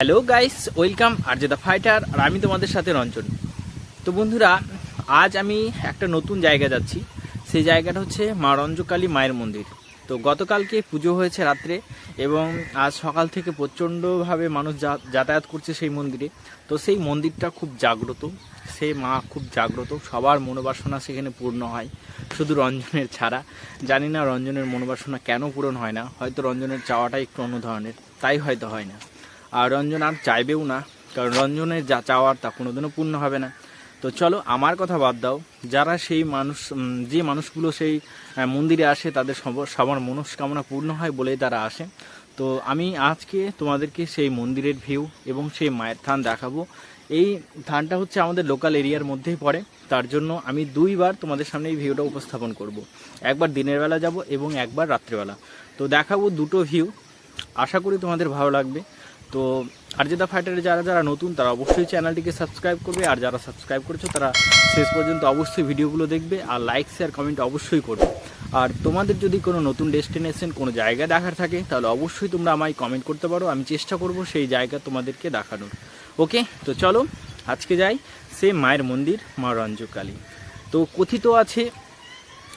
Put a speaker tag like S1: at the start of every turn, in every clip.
S1: Hello guys, welcome, আর the fighter, আর আমি তোমাদের সাথে রঞ্জন। তো বন্ধুরা, আজ আমি একটা নতুন জায়গা যাচ্ছি। সেই জায়গাটা হচ্ছে মা রঞ্জকালী মায়ের মন্দির। তো গতকালকে পুজো হয়েছে রাত্রে এবং আজ সকাল থেকে প্রচণ্ডভাবে মানুষ যাতায়াত করছে সেই মন্দিরে। তো সেই মন্দিরটা খুব জাগ্রত, সে মা খুব জাগ্রত, সবার মনোবাসনা সেখানে পূর্ণ হয়, শুধু রঞ্জনের ছাড়া। জানি না রঞ্জনের মনোবাসনা কেন পূরণ হয় না, হয়তো রঞ্জনের চাওয়াটা একটু অন্য ধরনের, তাই হয়তো হয় না। আর রঞ্জন আর চাইবেও না, কারণ রঞ্জনের যা চাওয়ার তা কোনোদিনও পূর্ণ হবে না। তো চলো, আমার কথা বাদ দাও। যারা সেই মানুষ যে মানুষগুলো সেই মন্দিরে আসে, তাদের সব- সবার মনস্কামনা পূর্ণ হয় বলেই তারা আসে। তো আমি আজকে তোমাদেরকে সেই মন্দিরের ভিউ এবং সেই মায়ের থান দেখাবো। এই থানটা হচ্ছে আমাদের লোকাল এরিয়ার মধ্যেই পড়ে। তার জন্য আমি দুইবার তোমাদের সামনে এই ভিউটা উপস্থাপন করব। একবার দিনের বেলা যাব এবং একবার রাত্রেবেলা। তো দেখাবো দুটো ভিউ আশা করি তোমাদের ভালো লাগবে। তো আরজেদা ফাইটারে যারা যারা নতুন, তারা অবশ্যই চ্যানেলটিকে সাবস্ক্রাইব করবে। আর যারা সাবস্ক্রাইব করেছ, তারা শেষ পর্যন্ত অবশ্যই ভিডিওগুলো দেখবে আর লাইক শেয়ার কমেন্ট অবশ্যই করবে। আর তোমাদের যদি কোনো নতুন ডেস্টিনেশন কোনো জায়গা দেখার থাকে, তাহলে অবশ্যই তোমরা আমায় কমেন্ট করতে পারো। আমি চেষ্টা করব সেই জায়গা তোমাদেরকে দেখানোর। ওকে তো চলো, আজকে যাই সে মায়ের মন্দির, মা রঞ্জকালী। তো কথিত আছে,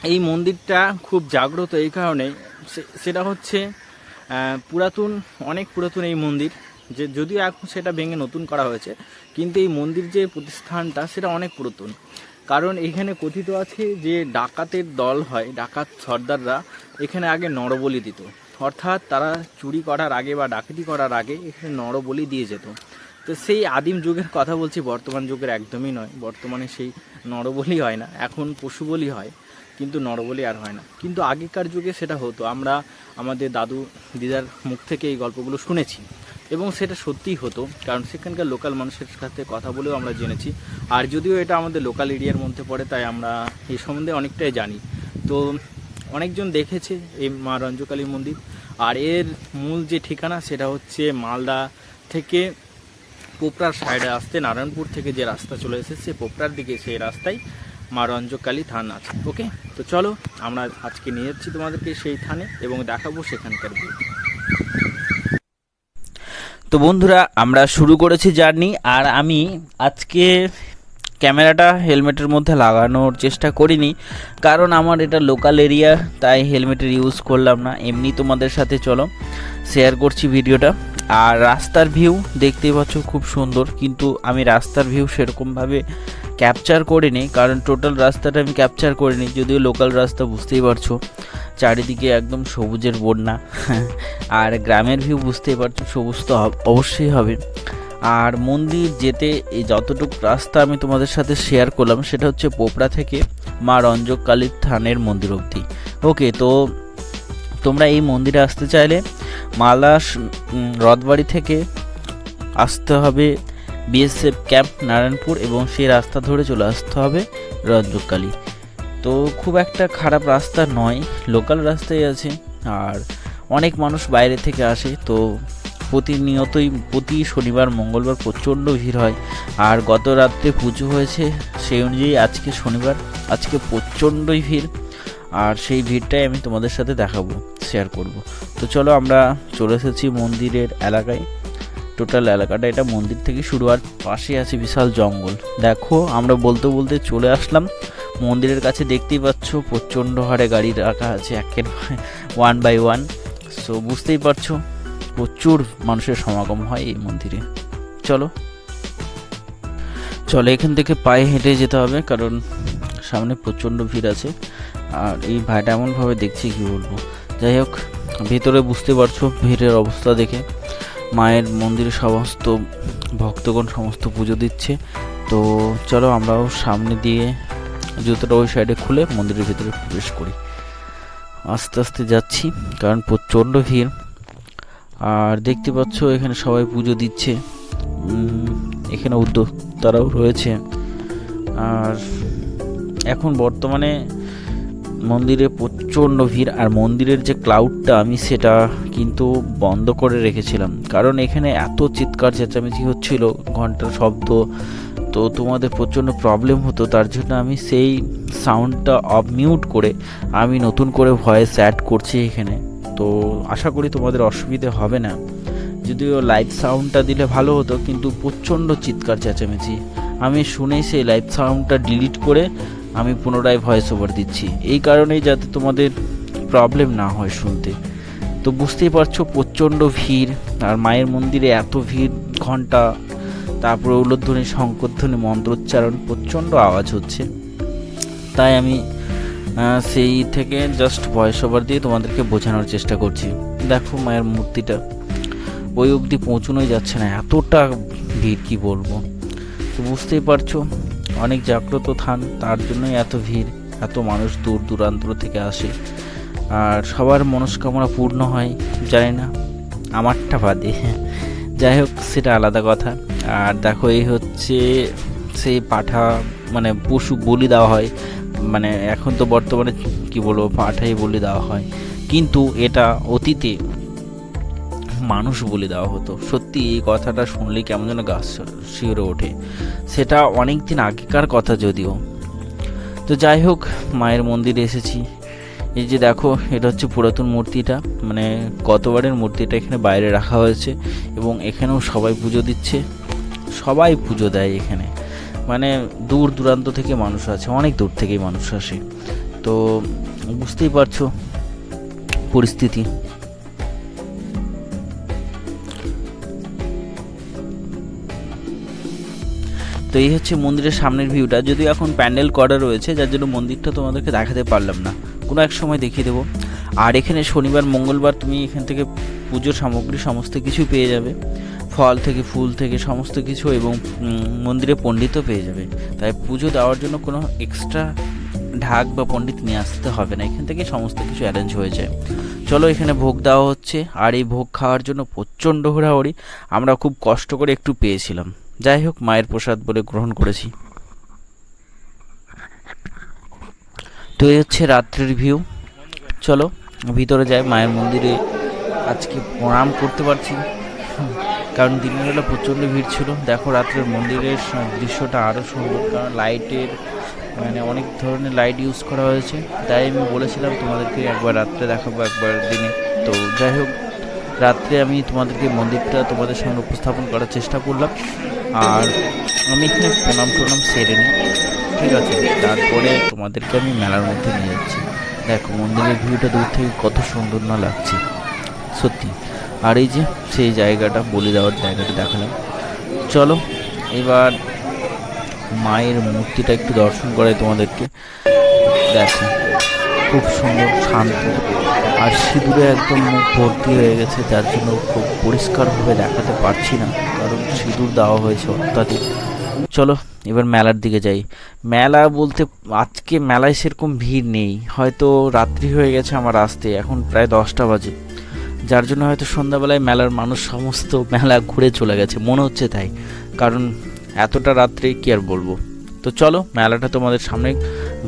S1: এই মন্দিরটা খুব জাগ্রত এই কারণে সেটা হচ্ছে পুরাতন, অনেক পুরাতন এই মন্দির, যে যদিও এখন সেটা ভেঙে নতুন করা হয়েছে, কিন্তু এই মন্দির যে প্রতিষ্ঠানটা সেটা অনেক পুরাতন। কারণ এখানে কথিত আছে যে ডাকাতের দল হয়, ডাকাত সর্দাররা, এখানে আগে নরবলি দিত। অর্থাৎ তারা চুরি করার আগে বা ডাকাতি করার আগে এখানে নরবলি দিয়ে যেত। তো সেই আদিম যুগের কথা বলছি, বর্তমান যুগের একদমই নয়। বর্তমানে সেই নরবলি হয় না, এখন পশু বলি হয়। কিন্তু নরবলি আর হয় না। কিন্তু আগেকার যুগে সেটা হতো। আমরা আমাদের দাদু, দিদার মুখ থেকে এই গল্পগুলো শুনেছি এবং সেটা সত্যিই হতো। কারণ সেখানকার লোকাল মানুষের সাথে কথা বলেও আমরা জেনেছি। আর যদিও এটা আমাদের লোকাল এরিয়ার মধ্যে পড়ে, তাই আমরা এই সম্বন্ধে অনেকটাই জানি। তো অনেকজন দেখেছে এই মা রঞ্জকালী মন্দির। আর এর মূল যে ঠিকানা, সেটা হচ্ছে মালদা থেকে পোপড়ার সাইডে আসতে, নারায়ণপুর থেকে যে রাস্তা চলে এসেছে পোপড়ার দিকে সেই রাস্তায় মা রঞ্জকালী থান আছে ওকে তো চলো, আমরা আজকে নিয়ে যাচ্ছি তোমাদেরকে সেই থানে এবং দেখাবো সেখানকার view। তো বন্ধুরা, আমরা শুরু করেছি জার্নি, আর আমি আজকে ক্যামেরাটা হেলমেটের মধ্যে লাগানোর চেষ্টা করিনি, কারণ আমার এটা লোকাল এরিয়া তাই হেলমেটের ইউজ করলাম না। এমনি তোমাদের সাথে চলো শেয়ার করছি ভিডিওটা। আর রাস্তার ভিউ দেখতেই পাচ্ছ, খুব সুন্দর, কিন্তু আমি রাস্তার ভিউ সেরকমভাবে ক্যাপচার করিনি, কারণ টোটাল রাস্তাটা আমি ক্যাপচার করিনি, যদিও লোকাল রাস্তা বুঝতেই পারছ। চারিদিকে একদম সবুজের বন্যা। আর গ্রামের ভিউ বুঝতেই পারছ, সবুজ তো অবশ্যই হবে। আর মন্দির যেতে এই যতটুকু রাস্তা আমি তোমাদের সাথে শেয়ার করলাম, সেটা হচ্ছে পোপড়া থেকে মা রঞ্জক কালীর থানের মন্দির অবধি। ওকে তো তোমরা এই মন্দিরে আসতে চাইলে মালদা স- রথবাড়ি থেকে আসতে হবে বিএসএফ ক্যাম্প নারায়ণপুর এবং সেই রাস্তা ধরে চলে আসতে হবে রঞ্জকালী তো খুব একটা খারাপ রাস্তা নয় লোকাল রাস্তাই আছে। আর অনেক মানুষ বাইরে থেকে আসে, তো প্রতিনিয়তই প্রতি শনিবার, মঙ্গলবার প্রচণ্ড ভিড় হয়। আর গত রাত্রে পুজো হয়েছে, সেই অনুযায়ী আজকে শনিবার, আজকে প্রচণ্ডই ভিড়। আর সেই ভিড়টাই আমি তোমাদের সাথে দেখাবো শেয়ার করব। তো চলো আমরা চলে এসেছি মন্দিরের এলাকায়। টোটাল এলাকাটা, এটা মন্দির থেকে শুরু আর পাশে আছে বিশাল জঙ্গল। দেখো, আমরা বলতে বলতে চলে আসলাম। মন্দিরের কাছে দেখতেই পাচ্ছ, প্রচণ্ড হারে গাড়ি রাখা আছে একের ওয়ান বাই ওয়ান। সো বুঝতেই পারছ, প্রচুর মানুষের সমাগম হয় এই মন্দিরে। চলো। চলো, এখান থেকে পায়ে হেঁটে যেতে হবে, কারণ সামনে প্রচণ্ড ভিড় আছে। আর এই ভাইটা এমনভাবে দেখছি, কি বলব? যাই হোক, ভেতরে বুঝতে পারছ, ভিড়ের অবস্থা দেখে। মায়ের মন্দিরে সমস্ত ভক্তগণ সমস্ত পুজো দিচ্ছে। তো চলো আমরাও সামনে দিয়ে জুতোটা ওই সাইডে খুলে মন্দিরের ভিতরে প্রবেশ করি। আস্তে আস্তে যাচ্ছি, কারণ প্রচণ্ড ভিড়। আর দেখতে পাচ্ছ, এখানে সবাই পুজো দিচ্ছে। এখানে উদ্যোক্তারাও রয়েছে। আর এখন বর্তমানে মন্দিরে প্রচণ্ড ভিড় আর মন্দিরের যে ক্লাউডটা আমি সেটা কিন্তু বন্ধ করে রেখেছিলাম। কারণ এখানে এত চিৎকার চেঁচামেচি হচ্ছিল, ঘণ্টার শব্দ, তো তোমাদের প্রচণ্ড প্রবলেম হতো, তার জন্য আমি সেই সাউন্ডটা অফ মিউট করে আমি নতুন করে ভয়েস অ্যাড করছি এখানে। তো আশা করি তোমাদের অসুবিধে হবে না। যদিও লাইভ সাউন্ডটা দিলে ভালো হতো, কিন্তু প্রচণ্ড চিৎকার চেঁচামেচি। আমি শুনেই সেই লাইভ সাউন্ডটা ডিলিট করে আমি পুনরায় ভয়েস ওভার দিচ্ছি। এই কারণেই যাতে তোমাদের প্রবলেম না হয় শুনতে। তো বুঝতেই পারছ, প্রচণ্ড ভিড়, আর মায়ের মন্দিরে এত ভিড়, ঘণ্টা, তারপরে উলোধ্বনি, শঙ্করধ্বনি, মন্ত্রোচ্চারণ, প্রচণ্ড আওয়াজ হচ্ছে। তাই আমি সেই থেকে জাস্ট ভয়েস ওভার দিয়ে তোমাদেরকে বোঝানোর চেষ্টা করছি। দেখো মায়ের মূর্তিটা, ওই অবধি পৌঁছানোই যাচ্ছে না, এতটা ভিড় কি বলব? তো বুঝতেই পারছ অনেক জাগ্রত থান, তার জন্যই এত ভিড়, এত মানুষ দূর দূরান্ত থেকে আসে। আর সবার মনস্কামনা পূর্ণ হয়, জানি না, আমারটা বাদে। যাই হোক, সেটা আলাদা কথা। আর দেখো, এই হচ্ছে সেই পাঠা মানে পশু বলি দেওয়া হয়। মানে এখন তো বর্তমানে কি বলব, পাঠাই বলি দেওয়া হয়। কিন্তু এটা অতীতে মানুষ বলে দেওয়া হতো। সত্যি এই কথাটা শুনলে কেমন যেন গাছ শিউরে ওঠে। সেটা অনেক দিন আগেকার কথা যদিও। তো যাই হোক, মায়ের মন্দিরে এসেছি। এই যে দেখো, এটা হচ্ছে পুরাতন মূর্তিটা। মানে গতবারের মূর্তিটা এখানে বাইরে রাখা হয়েছে এবং এখানেও সবাই পুজো দিচ্ছে। সবাই পুজো দেয় এখানে। মানে দূর দূরান্ত থেকে মানুষ আছে অনেক দূর থেকেই মানুষ আসে। তো বুঝতেই পারছ পরিস্থিতি। তো এই হচ্ছে মন্দিরের সামনের ভিউটা যদিও এখন প্যান্ডেল করা রয়েছে, যার জন্য মন্দিরটা তোমাদেরকে দেখাতে পারলাম না। কোনো এক সময় দেখিয়ে দেবো। আর এখানে শনিবার, মঙ্গলবার তুমি এখান থেকে পুজোর সামগ্রী, সমস্ত কিছু পেয়ে যাবে। ফল থেকে, ফুল থেকে, সমস্ত কিছু এবং মন্দিরে পণ্ডিতও পেয়ে যাবে। তাই পুজো দেওয়ার জন্য কোনো এক্সট্রা ঢাক বা পণ্ডিত নিয়ে আসতে হবে না। এখান থেকে সমস্ত কিছু অ্যারেঞ্জ হয়ে যায়। চলো এখানে ভোগ দেওয়া হচ্ছে। আর এই ভোগ খাওয়ার জন্য প্রচণ্ড ঘোরাঘুরি। আমরা খুব কষ্ট করে একটু পেয়েছিলাম। যাই হোক, মায়ের প্রসাদ বলে গ্রহণ করেছি। তো এই হচ্ছে রাত্রের ভিউ। চলো, ভিতরে যাই, মায়ের মন্দিরে আজকে প্রণাম করতে পারছি। কারণ দিনের বেলা প্রচণ্ড ভিড় ছিল। দেখো, রাত্রের মন্দিরের দৃশ্যটা আরও সুন্দর। কারণ লাইটের মানে অনেক ধরনের লাইট ইউজ করা হয়েছে। তাই আমি বলেছিলাম তোমাদেরকে একবার রাত্রে দেখাবো, একবার দিনে। তো যাই হোক, রাত্রে আমি তোমাদেরকে মন্দিরটা তোমাদের সামনে উপস্থাপন করার চেষ্টা করলাম। আর আমি এখানে প্রণাম প্রণাম সেরে নিই। ঠিক আছে, তারপরে তোমাদেরকে আমি মেলার মধ্যে নিয়ে যাচ্ছি। দেখো, মন্দিরের ভিউটা দূর থেকে কত সুন্দর না লাগছে। সত্যি। আর এই যে, সেই জায়গাটা, বলে দেওয়ার জায়গাটা দেখালাম। চলো, এবার মায়ের মূর্তিটা একটু দর্শন করে তোমাদেরকে। দেখো। খুব সুন্দর, শান্ত। আর সিঁদুরে একদম মুখ ভর্তি হয়ে গেছে, যার জন্য খুব পরিষ্কারভাবে দেখাতে পারছি না, কারণ সিঁদুর দেওয়া হয়েছে অত্যাধিক। চলো, এবার মেলার দিকে যাই। মেলা বলতে আজকে মেলায় সেরকম ভিড় নেই। হয়তো রাত্রি হয়ে গেছে আমার আসতে, এখন প্রায় দশটা বাজে। যার জন্য হয়তো সন্ধ্যাবেলায় মেলার মানুষ সমস্ত মেলা ঘুরে চলে গেছে, মনে হচ্ছে তাই। কারণ এতটা রাত্রে কি আর বলব? তো চলো, মেলাটা তোমাদের সামনে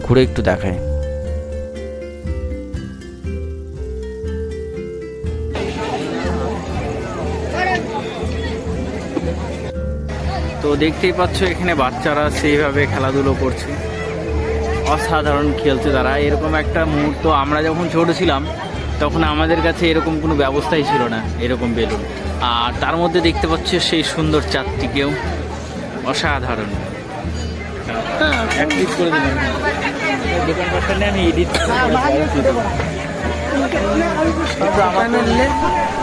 S1: ঘুরে একটু দেখায়
S2: তো দেখতেই পাচ্ছ এখানে বাচ্চারা সেইভাবে খেলাধুলো করছে। অসাধারণ খেলছে তারা। এরকম একটা মুহূর্ত আমরা যখন ছোট ছিলাম তখন আমাদের কাছে এরকম কোনো ব্যবস্থাই ছিল না এরকম বেলুন। আর তার মধ্যে দেখতে পাচ্ছ সেই সুন্দর চাঁদটিকেও অসাধারণ। একটিভ করে দিলাম। দোকানপাটটা নিয়ে আমি এডিট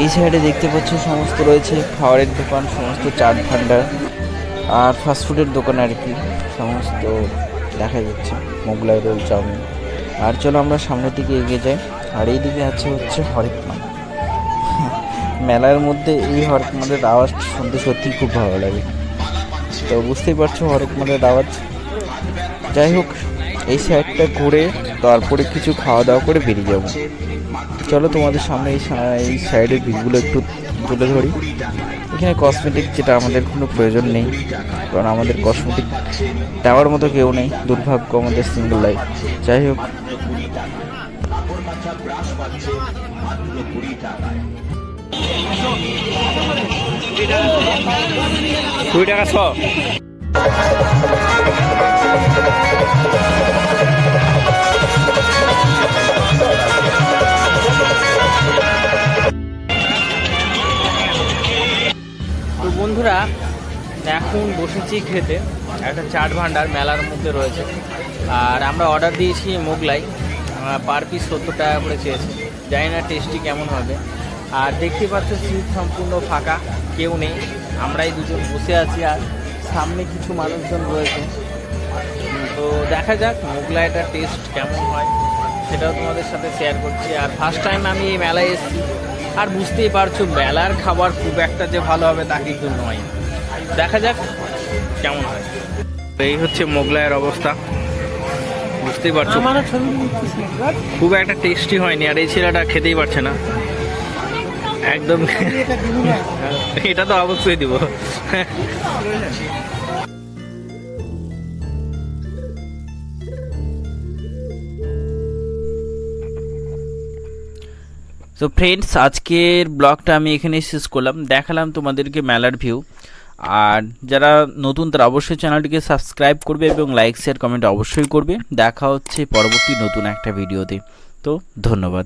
S1: এই সাইডে দেখতে পাচ্ছ সমস্ত রয়েছে খাবারের দোকান সমস্ত চাট ভান্ডার। আর ফাস্টফুডের দোকান আর কি সমস্ত দেখা যাচ্ছে। Mughlai role, chowmein. আর চলো আমরা সামনের দিকে এগিয়ে যাই। আর এই দিকে আছে হচ্ছে হরেক মাল মেলার মধ্যে এই হরেক মালের আওয়াজ শুনতে সত্যিই খুব ভালো লাগে। তো বুঝতেই পারছ হরেক মালের আওয়াজ। যাই হোক, এই সাইডটা ঘুরে তারপরে কিছু খাওয়া দাওয়া করে বেরিয়ে যাব। চলো তোমাদের সামনে এই সাইডের ভিউগুলো একটু তুলে ধরি। এখানে কসমেটিক যেটা আমাদের কোনো প্রয়োজন নেই। কারণ আমাদের কসমেটিক দেওয়ার মতো কেউ নেই, দুর্ভাগ্য আমাদের সিঙ্গল লাইফ যাই হোক।
S2: কুড়ি টাকা ছ
S1: বন্ধুরা, এখন বসেছি খেতে। একটা চাট ভান্ডার মেলার মধ্যে রয়েছে। আর আমরা অর্ডার দিয়েছি মোগলাই। পার পিস সত্তর টাকা করে চেয়েছে। জানি না টেস্টি কেমন হবে। আর দেখতে পাচ্ছ সিট সম্পূর্ণ ফাঁকা, কেউ নেই। আমরাই দুজন বসে আছি আর সামনে কিছু মানুষজন রয়েছে। তো দেখা যাক মোগলাইটার টেস্ট কেমন হয়, সেটাও তোমাদের সাথে শেয়ার করছি। আর ফার্স্ট টাইম আমি এই মেলায় এসেছি। আর বুঝতেই পারছ মেলার খাবার খুব একটা যে ভালো হবে তা কিন্তু নয়। দেখা যাক কেমন হয়। এই হচ্ছে মোগলাইয়ের অবস্থা। বুঝতেই পারছ? খুব একটা টেস্টি হয়নি আর এই ছেলেটা খেতেই পারছে না। একদম এটা তো অবশ্যই দিব।
S3: তো ফ্রেন্ডস আজকের ব্লগটা আমি এখানে শেষ করলাম। দেখালাম তোমাদেরকে মেলার ভিউ আর যারা নতুন, তারা অবশ্যই চ্যানেলটিকে সাবস্ক্রাইব করবে এবং লাইক শেয়ার কমেন্ট অবশ্যই করবে। দেখা হচ্ছে পরবর্তী নতুন একটা ভিডিওতে তো, ধন্যবাদ।